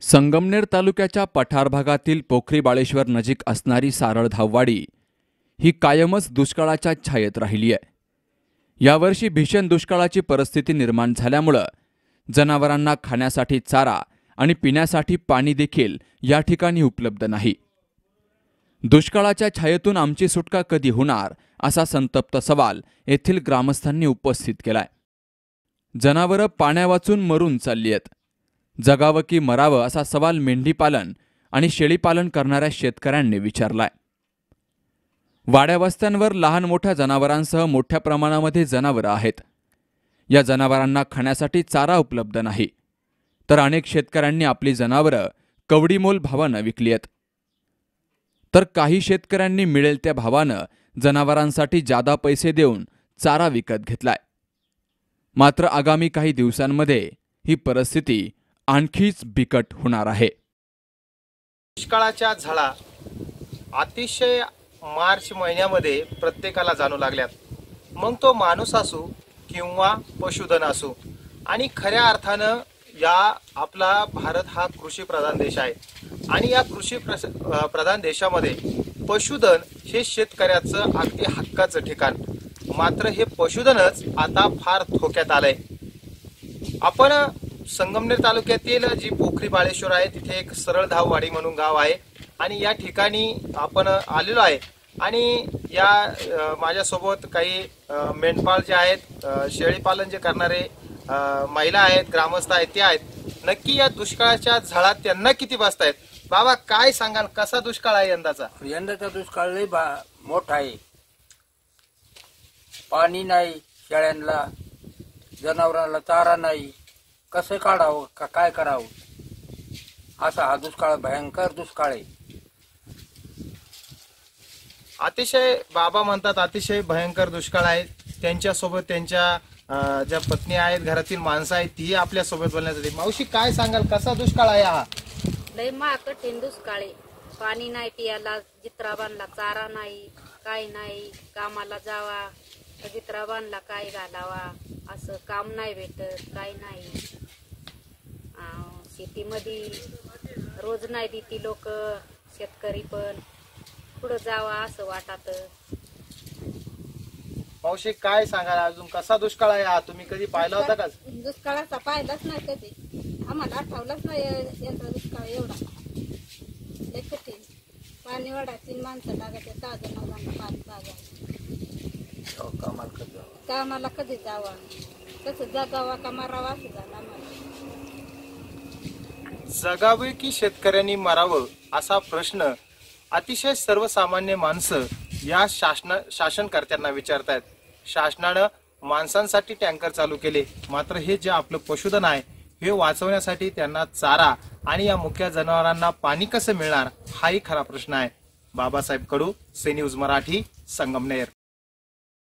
संगमनेर तालुक्याच्या पठार भागातील पोखरी बाळेश्वर नजीक असणारी सारळ धाववाडी ही कायमच दुष्काळाच्या छायेत राहिली आहे. यावर्षी भीषण दुष्काळाची परिस्थिती निर्माण झाल्यामुळं जनावरांना खाण्यासाठी चारा आणि पिण्यासाठी पाणी देखील या ठिकाणी उपलब्ध नाही. दुष्काळाच्या छायेतून आमची सुटका कधी होणार असा संतप्त सवाल येथील ग्रामस्थांनी उपस्थित केलाय. जनावरं पाण्यावाचून मरून चालली आहेत. जगावं की मरावं असा सवाल मेंढीपालन आणि शेळीपालन करणाऱ्या शेतकऱ्यांनी विचारलाय. वाड्यावस्त्यांवर लहान मोठ्या जनावरांसह मोठ्या प्रमाणामध्ये जनावरं आहेत. या जनावरांना खाण्यासाठी चारा उपलब्ध नाही. तर अनेक शेतकऱ्यांनी आपली जनावरं कवडीमोल भावानं विकली आहेत. तर काही शेतकऱ्यांनी मिळेल त्या भावानं जनावरांसाठी जादा पैसे देऊन चारा विकत घेतलाय. मात्र आगामी काही दिवसांमध्ये ही परिस्थिती आणखीच बिकट होणार आहे. दुष्काळाच्या झळा अतिशय मार्च महिन्यामध्ये प्रत्येकाला जाणू लागल्यात. मग तो माणूस असो किंवा पशुधन असो आणि खऱ्या अर्थानं या आपला भारत हा कृषी प्रधान देश आहे. आणि या कृषी प्रधान देशामध्ये पशुधन हे शेतकऱ्याचं अगदी हक्काचं ठिकाण. मात्र हे पशुधनच आता फार धोक्यात आलंय. आपण संगमनेर तालुक्यातील जी पोखरी बाळेश्वर आहे तिथे एक सरळ धाववाडी म्हणून गाव आहे. आणि या ठिकाणी आपण आलेलो आहे. आणि या माझ्यासोबत काही मेंढपाळ जे आहेत शेळीपालन जे करणारे महिला आहेत ग्रामस्थ आहेत ते आहेत. नक्की या दुष्काळाच्या झळात त्यांना किती बसतायत? बाबा काय सांगाल? कसा दुष्काळ आहे यंदाचा? यंदाचा दुष्काळ लय बा मोठा आहे. पाणी नाही शेळ्यांना जनावरांना चारा नाही. कसं काढावं का काय करावं? असा हा दुष्काळ भयंकर दुष्काळ आहे. अतिशय बाबा म्हणतात अतिशय भयंकर दुष्काळ आहे. त्यांच्यासोबत त्यांच्या अ, ज्या पत्नी आहेत घरातील माणसं आहेत ती आपल्यासोबत बोलण्यासाठी. मावशी काय सांगाल? कसा दुष्काळ आहे हा? लय मा कठीण दुष्काळी पाणी नाही पियाला जित्राबांना चारा नाही काय नाही. कामाला जावा तर जित्राबांना काय घालावा? असं काम नाही भेटत काय नाही. शेतीमध्ये रोज नाही देती लोक शेतकरी पण. पुढं जावा असं वाटत. मावशी काय सांगाल अजून? कसा दुष्काळ आहे हा? तुम्ही कधी पाहिला होता का? दुष्काळाचा पाहिलाच नाही कधी. आम्हाला आठवलाच नाही यांचा दुष्काळ एवढा. लय कठीण. पाणी माणसं लागायचे ताजं नवरांना पाणी पाजायचं हो, कामाला कधी जावा? कसं जगावा का मारावा असं झालं आम्हाला. जगावे की शेतकऱ्यांनी मरावं असा प्रश्न अतिशय सर्वसामान्य माणसं या शासन शासनकर्त्यांना विचारतायत. शासनानं माणसांसाठी टँकर चालू केले. मात्र हे जे आपलं पशुधन आहे हे वाचवण्यासाठी त्यांना चारा आणि या मुख्य जनावरांना पाणी कसं मिळणार हाही खरा प्रश्न आहे. Babasaheb Kadu C news Marathi Sangamner.